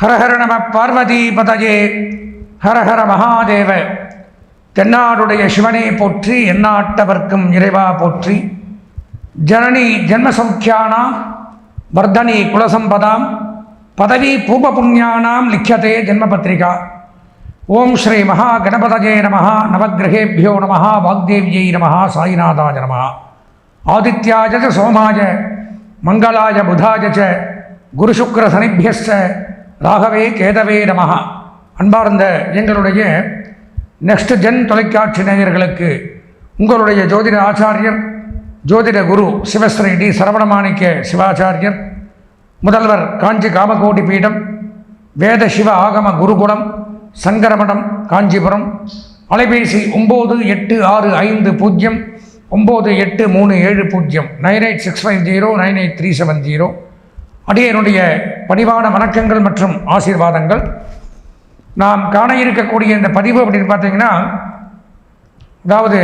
ஹரஹர நம பார்வதி பதஜே. ஹரஹர மகாதேவ. தென்னாடுடைய சிவனே போற்றி எந்நாட்டவர்க்கும் இறைவா போற்றி. ஜனனி ஜென்மசௌக்கியானாம் வர்தனி குலசம்பதாம் பதவி பூப புண்ணியானாம் லிக்கியதே ஜென்மபத்திரிகா. ஓம் ஸ்ரீ மகா கணபதஜே நம நவகிரகேபியோ நம வாக்தேவியை நம சாயிநாதாய நம ஆதித்யாஜ சோமாஜ சோமாய மங்களாய புதாய ச ராகவே கேதவே நமகா அன்பார்ந்த எங்களுடைய நெக்ஸ்ட் ஜென் தொலைக்காட்சி நேயர்களுக்கு உங்களுடைய ஜோதிட ஆச்சாரியர் ஜோதிட குரு சிவஸ்ரீ டி சரவணமாணிக்க சிவாச்சாரியர் முதல்வர் காஞ்சி காமகோடி பீடம் வேத சிவ ஆகம குருகுலம் சங்கரமடம் காஞ்சிபுரம் அலைபேசி ஒம்பது எட்டு ஆறு ஐந்து பூஜ்ஜியம் ஒம்பது எட்டு மூணு ஏழு பூஜ்ஜியம் nine eight six five zero nine eight three seven zero. அடியனுடைய பணிவான வணக்கங்கள் மற்றும் ஆசீர்வாதங்கள். நாம் காண இருக்கக்கூடிய இந்த பதிவு அப்படின்னு பார்த்தீங்கன்னா அதாவது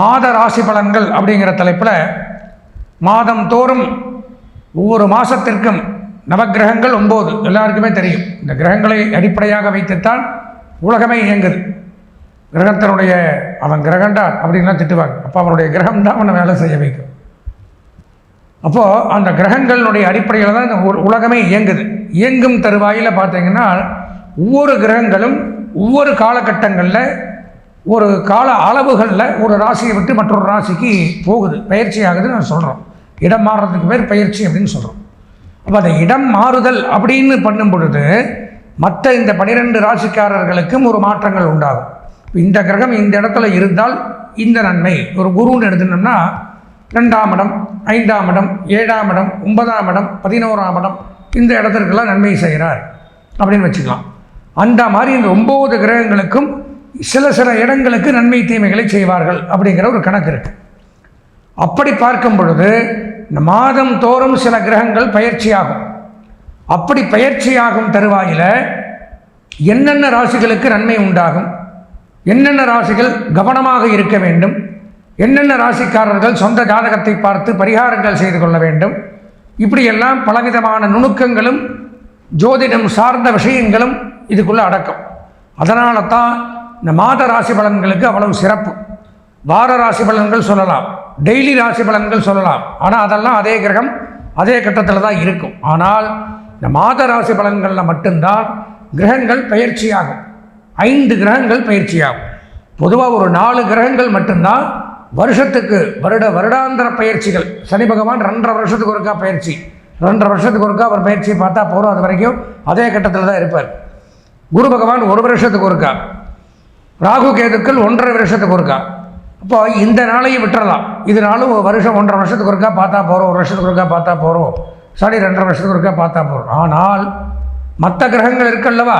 மாத ராசி பலன்கள் அப்படிங்கிற தலைப்பில் மாதம் தோறும் ஒவ்வொரு மாதத்திற்கும் நவக்கிரகங்கள் ஒம்பது எல்லாருக்குமே தெரியும். இந்த கிரகங்களை அடிப்படையாக வைத்துத்தான் உலகமே இயங்குது. கிரகத்தினுடைய அவன் கிரகண்டா அப்படின்லாம் திட்டுவாங்க. அப்போ அவனுடைய கிரகம் தான் அவனை வேலை செய்ய வைக்கும். அப்போது அந்த கிரகங்களுடைய அடிப்படையில் தான் இந்த உலகமே இயங்குது. இயங்கும் தருவாயில் பார்த்தீங்கன்னா ஒவ்வொரு கிரகங்களும் ஒவ்வொரு காலகட்டங்களில் ஒரு கால அளவுகளில் ஒரு ராசியை விட்டு மற்றொரு ராசிக்கு போகுது. பயிற்சி ஆகுதுன்னு நான் சொல்கிறோம் இடம் மாறுறதுக்கு பேர் பயிற்சி அப்படின்னு சொல்கிறோம் அப்போ அந்த இடம் மாறுதல் அப்படின்னு பண்ணும் பொழுது மற்ற இந்த பனிரெண்டு ராசிக்காரர்களுக்கும் ஒரு மாற்றங்கள் உண்டாகும். இந்த கிரகம் இந்த இடத்துல இருந்தால் இந்த நன்மை. ஒரு குருன்னு எடுத்துனோம்னா ரெண்டாம் இடம் ஐந்தாம் இடம் ஏழாம் இடம் ஒன்பதாம் இடம் பதினோராம் இடம். இந்த இடத்திற்கெல்லாம் நன்மை செய்கிறார் அப்படின்னு வச்சுக்கலாம். அந்த மாதிரி இந்த ஒம்பது கிரகங்களுக்கும் சில சில இடங்களுக்கு நன்மை தீமைகளை செய்வார்கள் அப்படிங்கிற ஒரு கணக்கு இருக்குது அப்படி பார்க்கும் பொழுது இந்த மாதம் தோறும் சில கிரகங்கள் பயிற்சியாகும். அப்படி பயிற்சியாகும் தருவாயில் என்னென்ன ராசிகளுக்கு நன்மை உண்டாகும்? என்னென்ன ராசிகள் கவனமாக இருக்க வேண்டும்? என்னென்ன ராசிக்காரர்கள் சொந்த ஜாதகத்தை பார்த்து பரிகாரங்கள் செய்து கொள்ள வேண்டும்? இப்படியெல்லாம் பலவிதமான நுணுக்கங்களும் ஜோதிடம் சார்ந்த விஷயங்களும் இதுக்குள்ளே அடக்கம். அதனால தான் இந்த மாத ராசி பலன்களுக்கு அவ்வளவு சிறப்பு. வார ராசி பலன்கள் சொல்லலாம் டெய்லி ராசி பலன்கள் சொல்லலாம். ஆனால் அதெல்லாம் அதே கிரகம் அதே கட்டத்தில் தான் இருக்கும். ஆனால் இந்த மாத ராசி பலன்களில் மட்டும்தான் கிரகங்கள் பயிற்சியாகும். ஐந்து கிரகங்கள் பயிற்சியாகும். பொதுவாக ஒரு நாலு கிரகங்கள் மட்டும்தான் வருஷத்துக்கு வருட வருடாந்திர பயிற்சிகள். சனி பகவான் ரெண்டரை வருஷத்துக்கு ஒருக்கா பயிற்சி. ரெண்டரை வருஷத்துக்கு ஒருக்கா அவர் பயிற்சியை பார்த்தா போகிறோம் அது வரைக்கும் அதே கட்டத்தில் தான் இருப்பார். குரு பகவான் ஒரு வருஷத்துக்கு ஒருக்கா. ராகு கேதுக்கள் ஒன்றரை வருஷத்துக்கு ஒருக்கா. அப்போ இந்த நாளையும் விட்டுறலாம். இதனாலும் வருஷம் ஒன்றரை வருஷத்துக்கு ஒருக்கா பார்த்தா போகிறோம் ஒரு வருஷத்துக்கு ஒருக்கா பார்த்தா போகிறோம் சனி ரெண்டரை வருஷத்துக்கு ஒருக்கா பார்த்தா போகிறோம் ஆனால் மற்ற கிரகங்கள் இருக்கல்லவா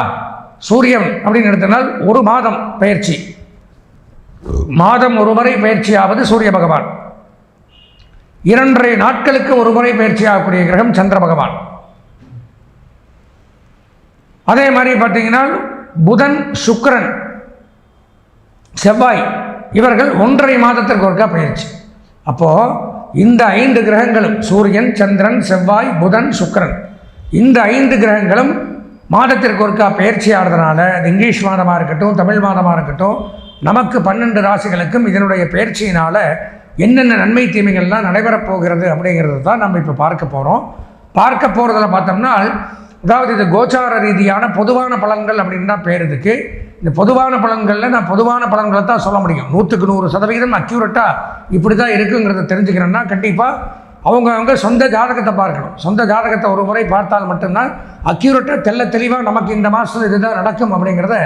சூரியன் அப்படின்னு எடுத்தனால் ஒரு மாதம் பயிற்சி. மாதம் ஒரு முறை பயிற்சியாவது சூரிய பகவான். இரண்டரை நாட்களுக்கு ஒரு முறை பயிற்சியாகக்கூடிய கிரகம் சந்திர பகவான். அதே மாதிரி பார்த்தீங்கன்னா புதன் சுக்கரன் செவ்வாய் இவர்கள் ஒன்றரை மாதத்திற்கு ஒருக்கா பயிற்சி. அப்போது இந்த ஐந்து கிரகங்களும் சூரியன் சந்திரன் செவ்வாய் புதன் சுக்கரன் இந்த ஐந்து கிரகங்களும் மாதத்திற்கு ஒருக்கா பயிற்சி ஆடுறதுனால அது இங்கிலீஷ் மாதமாக இருக்கட்டும் தமிழ் மாதமாக இருக்கட்டும் நமக்கு பன்னெண்டு ராசிகளுக்கும் இதனுடைய பயிற்சியினால் என்னென்ன நன்மை தீமைகள்லாம் நடைபெறப் போகிறது அப்படிங்கிறது தான் நம்ம இப்போ பார்க்க போகிறோம் பார்க்க போகிறதுல பார்த்தோம்னா அதாவது இது கோச்சார ரீதியான பொதுவான பலன்கள் அப்படின்னு தான் பேர் இதுக்கு. இந்த பொதுவான பலன்களில் நான் பொதுவான பலன்களை தான் சொல்ல முடியும். நூற்றுக்கு நூறு சதவீதம் அக்யூரட்டாக இப்படி தான் இருக்குங்கிறத தெரிஞ்சுக்கிறேன்னா கண்டிப்பாக அவங்க அவங்க சொந்த ஜாதகத்தை பார்க்கணும். சொந்த ஜாதகத்தை ஒரு முறை பார்த்தால் மட்டும்தான் அக்யூரட்டாக தெள்ள தெளிவாக நமக்கு இந்த மாதத்தில் இதுதான் நடக்கும் அப்படிங்கிறத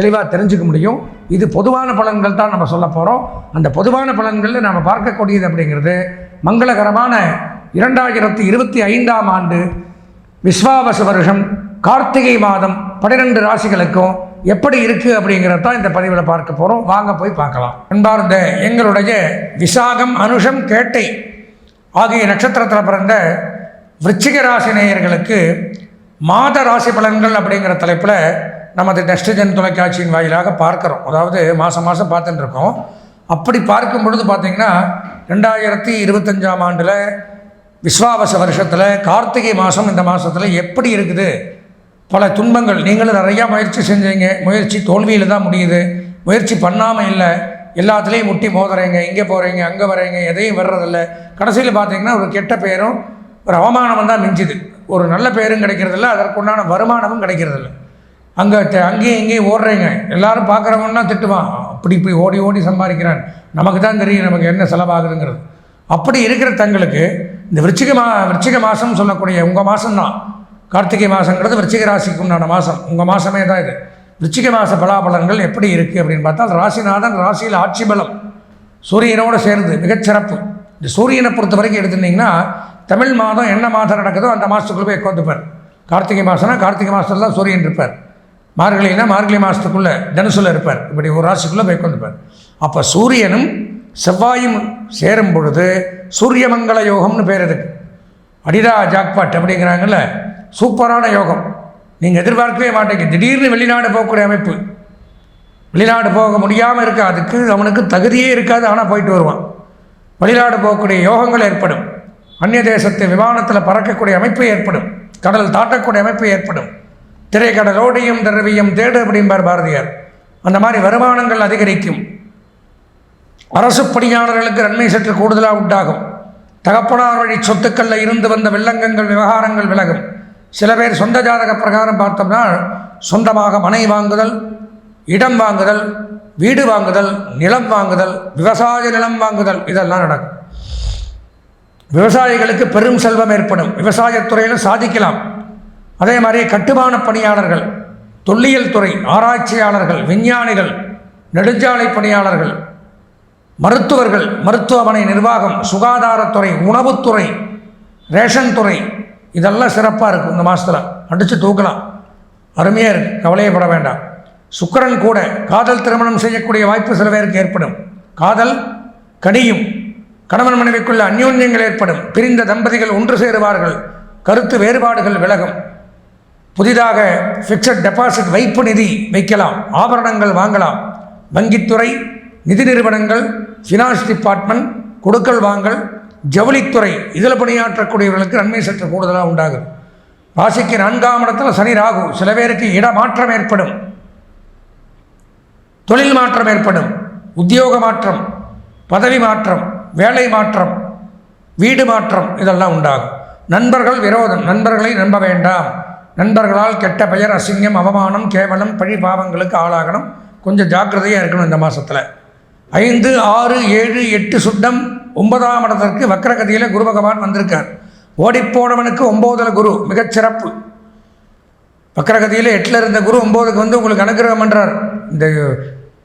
தெளிவாக தெரிஞ்சுக்க முடியும். இது பொதுவான பலன்கள் தான் நம்ம சொல்ல போகிறோம் அந்த பொதுவான பலன்களில் நம்ம பார்க்கக்கூடியது அப்படிங்கிறது மங்களகரமான இரண்டாயிரத்தி இருபத்தி ஐந்தாம் ஆண்டு விஸ்வாவச வருஷம் கார்த்திகை மாதம் பன்னிரெண்டு ராசிகளுக்கும் எப்படி இருக்குது அப்படிங்கிறத தான் இந்த பதிவில் பார்க்க போகிறோம் வாங்க போய் பார்க்கலாம். அன்பார்ந்த எங்களுடைய விசாகம் அனுஷம் கேட்டை ஆகிய நட்சத்திரத்தில் பிறந்த விருச்சிக ராசி நேயர்களுக்கு மாத ராசி பலன்கள் அப்படிங்கிற தலைப்பில் நமது டெஸ்டிஜன் தொலைக்காட்சியின் வாயிலாக பார்க்குறோம். அதாவது மாதம் மாதம் பார்த்துட்டு இருக்கோம். அப்படி பார்க்கும் பொழுது பார்த்திங்கன்னா ரெண்டாயிரத்தி இருபத்தஞ்சாம் ஆண்டில் விஸ்வாவச வருஷத்தில் கார்த்திகை மாதம் இந்த மாதத்தில் எப்படி இருக்குது? பல துன்பங்கள். நீங்களும் நிறையா முயற்சி செஞ்சீங்க. முயற்சி தோல்வியில் தான் முடியுது. முயற்சி பண்ணாமல் இல்லை. எல்லாத்துலேயும் முட்டி மோதுறீங்க. இங்கே போகிறீங்க அங்கே வரீங்க எதையும் வர்றதில்ல கடைசியில் பார்த்தீங்கன்னா ஒரு கெட்ட பேரும் ஒரு அவமானமும் தான் மிஞ்சுது. ஒரு நல்ல பேரும் கிடைக்கிறதில்ல. அதற்குண்டான வருமானமும் கிடைக்கிறதில்ல. அங்கே அங்கேயும் இங்கேயும் ஓடுறீங்க எல்லாரும் பார்க்குறவங்கன்னா திட்டுவான். அப்படி இப்படி ஓடி ஓடி சம்பாதிக்கிறான். நமக்கு தான் தெரியும் நமக்கு என்ன செலவாகுதுங்கிறது. அப்படி இருக்கிற தங்களுக்கு இந்த விருச்சிக மா விருச்சிக மாதம் சொல்லக்கூடிய உங்கள் மாதம்தான் கார்த்திகை மாதங்கிறது விருச்சிக ராசிக்கு உண்டான மாதம் உங்கள் மாதமே தான் இது. விருச்சிக மாத பலாபலன்கள் எப்படி இருக்குது அப்படின்னு பார்த்தா ராசிநாதன் ராசியில் ஆட்சி பலம். சூரியனோடு சேர்ந்து மிகச்சிறப்பு இந்த சூரியனை பொறுத்த வரைக்கும் எடுத்துட்டிங்கன்னா தமிழ் மாதம் என்ன மாதம் நடக்குதோ அந்த மாதத்துக்குள்ளே போய் உட்காந்துப்பார். கார்த்திகை மாதம்னா கார்த்திகை மாதத்தில் தான் சூரியன் இருப்பார். மார்கழினா மார்கழி மாதத்துக்குள்ளே தனுசுல இருப்பார். இப்படி ஒரு ராசிக்குள்ளே போய் உட்காந்துப்பார் அப்போ சூரியனும் செவ்வாயும் சேரும் பொழுது சூரியமங்கல யோகம்னு பேர் இருக்கு அடிடா ஜாக்பாட் அப்படிங்கிறாங்கல்ல? சூப்பரான யோகம். நீங்கள் எதிர்பார்க்கவே மாட்டீங்க. திடீர்னு வெளிநாடு போகக்கூடிய அமைப்பு. வெளிநாடு போக முடியாமல் இருக்க அதுக்கு அவனுக்கு தகுதியே இருக்காது. ஆனால் போயிட்டு வருவான். வெளிநாடு போகக்கூடிய யோகங்கள் ஏற்படும். அந்நிய தேசத்து விமானத்தில் பறக்கக்கூடிய அமைப்பு ஏற்படும். கடல் தாட்டக்கூடிய அமைப்பு ஏற்படும். திரைக்கடலோடையும் திரவியம் தேடு அப்படிம்பார் பாரதியார். அந்த மாதிரி வருமானங்கள் அதிகரிக்கும். அரசு பணியாளர்களுக்கு நன்மை சற்று கூடுதலாக உண்டாகும். தகப்பனார் வழி சொத்துக்களில் இருந்து வந்த வில்லங்கங்கள் விவகாரங்கள் விலகும். சில பேர் சொந்த ஜாதக பிரகாரம் பார்த்தோம்னா சொந்தமாக மனை வாங்குதல் இடம் வாங்குதல் வீடு வாங்குதல் நிலம் வாங்குதல் விவசாய நிலம் வாங்குதல் இதெல்லாம் நடக்கும். விவசாயிகளுக்கு பெரும் செல்வம் ஏற்படும். விவசாயத்துறையில் சாதிக்கலாம். அதே மாதிரி கட்டுமான பணியாளர்கள் தொல்லியல் துறை ஆராய்ச்சியாளர்கள் விஞ்ஞானிகள் நெடுஞ்சாலை பணியாளர்கள் மருத்துவர்கள் மருத்துவமனை நிர்வாகம் சுகாதாரத்துறை உணவுத்துறை ரேஷன் துறை இதெல்லாம் சிறப்பாக இருக்கும் இந்த மாதத்தில் அடித்து தூக்கலாம். அருமையாக இருக்குது கவலையப்பட வேண்டாம். சுக்கரன் கூட காதல் திருமணம் செய்யக்கூடிய வாய்ப்பு சில பேருக்கு ஏற்படும். காதல் கடியும் கணவன் மனைவிக்குள்ள அந்யோன்யங்கள் ஏற்படும். பிரிந்த தம்பதிகள் ஒன்று சேருவார்கள். கருத்து வேறுபாடுகள் விலகும். புதிதாக ஃபிக்ஸட் டெபாசிட் வைப்பு நிதி வைக்கலாம் ஆபரணங்கள் வாங்கலாம். வங்கித்துறை நிதி நிறுவனங்கள் ஃபினான்ஸ் டிபார்ட்மெண்ட் கொடுக்கல் வாங்கல் ஜவுளித்துறை இதில் பணியாற்றக்கூடியவர்களுக்கு நன்மை சற்று கூடுதலாக உண்டாகும். ராசிக்கு நான்காம் இடத்துல சனி ராகு சில பேருக்கு இடமாற்றம் ஏற்படும். தொழில் மாற்றம் ஏற்படும். உத்தியோக மாற்றம் பதவி மாற்றம் வேலை மாற்றம் வீடு மாற்றம் இதெல்லாம் உண்டாகும். நண்பர்கள் விரோதம் நண்பர்களை நம்ப வேண்டாம். நண்பர்களால் கெட்ட பெயர் அசிங்கம் அவமானம் கேவலம் பழி பாவங்களுக்கு ஆளாகணும். கொஞ்சம் ஜாக்கிரதையாக இருக்கணும் இந்த மாதத்தில் ஐந்து ஆறு ஏழு எட்டு சுட்டம் ஒன்பதாம் இடத்திற்கு வக்கரகதியில் குரு பகவான் வந்திருக்கார். ஓடிப்போனவனுக்கு ஒம்போதில் குரு மிகச்சிறப்பு வக்கரகதியில் எட்டில் இருந்த குரு ஒம்போதுக்கு வந்து உங்களுக்கு அனுகிரகம் பண்ணுறார் இந்த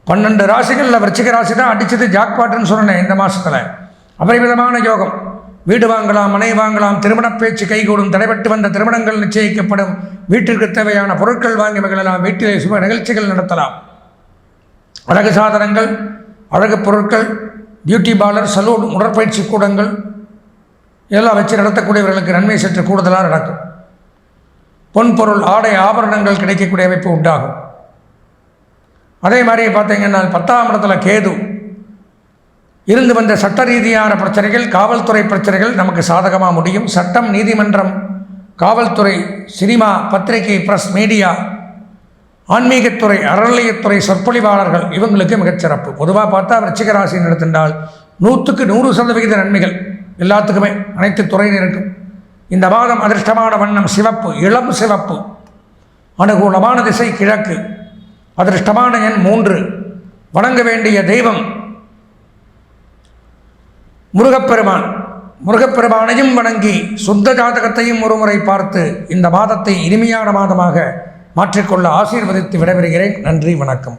பன்னெண்டு ராசிகளில் விருச்சிக ராசி தான் அடித்தது ஜாக்பாட்டுன்னு சொன்னேன் இந்த மாதத்தில் அபரிமிதமான யோகம். வீடு வாங்கலாம் மனை வாங்கலாம் திருமண பேச்சு கைகூடும் தடைபட்டு வந்த திருமணங்கள் நிச்சயிக்கப்படும். வீட்டிற்கு தேவையான பொருட்கள் வாங்கி மகிழலாம் வீட்டிலே சுப நிகழ்ச்சிகள் நடத்தலாம். அழகு சாதனங்கள் அழகு பொருட்கள் பியூட்டி பார்லர் சலூன் உடற்பயிற்சி கூடங்கள் இதெல்லாம் வச்சு நடத்தக்கூடியவர்களுக்கு நன்மை சற்று கூடுதலாக நடக்கும். பொன்பொருள் ஆடை ஆபரணங்கள் கிடைக்கக்கூடிய அமைப்பு உண்டாகும். அதே மாதிரி பார்த்தீங்கன்னா பத்தாம் இடத்துல கேது. இருந்து வந்த சட்ட ரீதியான பிரச்சனைகள் காவல்துறை பிரச்சனைகள் நமக்கு சாதகமாக முடியும். சட்டம் நீதிமன்றம் காவல்துறை சினிமா பத்திரிகை ப்ரெஸ் மீடியா ஆன்மீகத்துறை அறநிலையத்துறை சொற்பொழிவாளர்கள் இவங்களுக்கு மிகச்சிறப்பு பொதுவாக பார்த்தா விருச்சிக ராசி நடத்தினால் நூற்றுக்கு நூறு சதவிகித நன்மைகள் எல்லாத்துக்குமே அனைத்து துறையினருக்கும். இந்த மாதம் அதிர்ஷ்டமான வண்ணம் சிவப்பு இளம் சிவப்பு அனுகூலமான திசை கிழக்கு அதிர்ஷ்டமான எண் மூன்று. வணங்க வேண்டிய தெய்வம் முருகப்பெருமான். முருகப்பெருமானையும் வணங்கி சுத்த ஜாதகத்தையும் ஒருமுறை பார்த்து இந்த மாதத்தை இனிமையான மாதமாக மாற்றிக்கொள்ள ஆசீர்வதித்து விடைபெறுகிறேன். நன்றி வணக்கம்.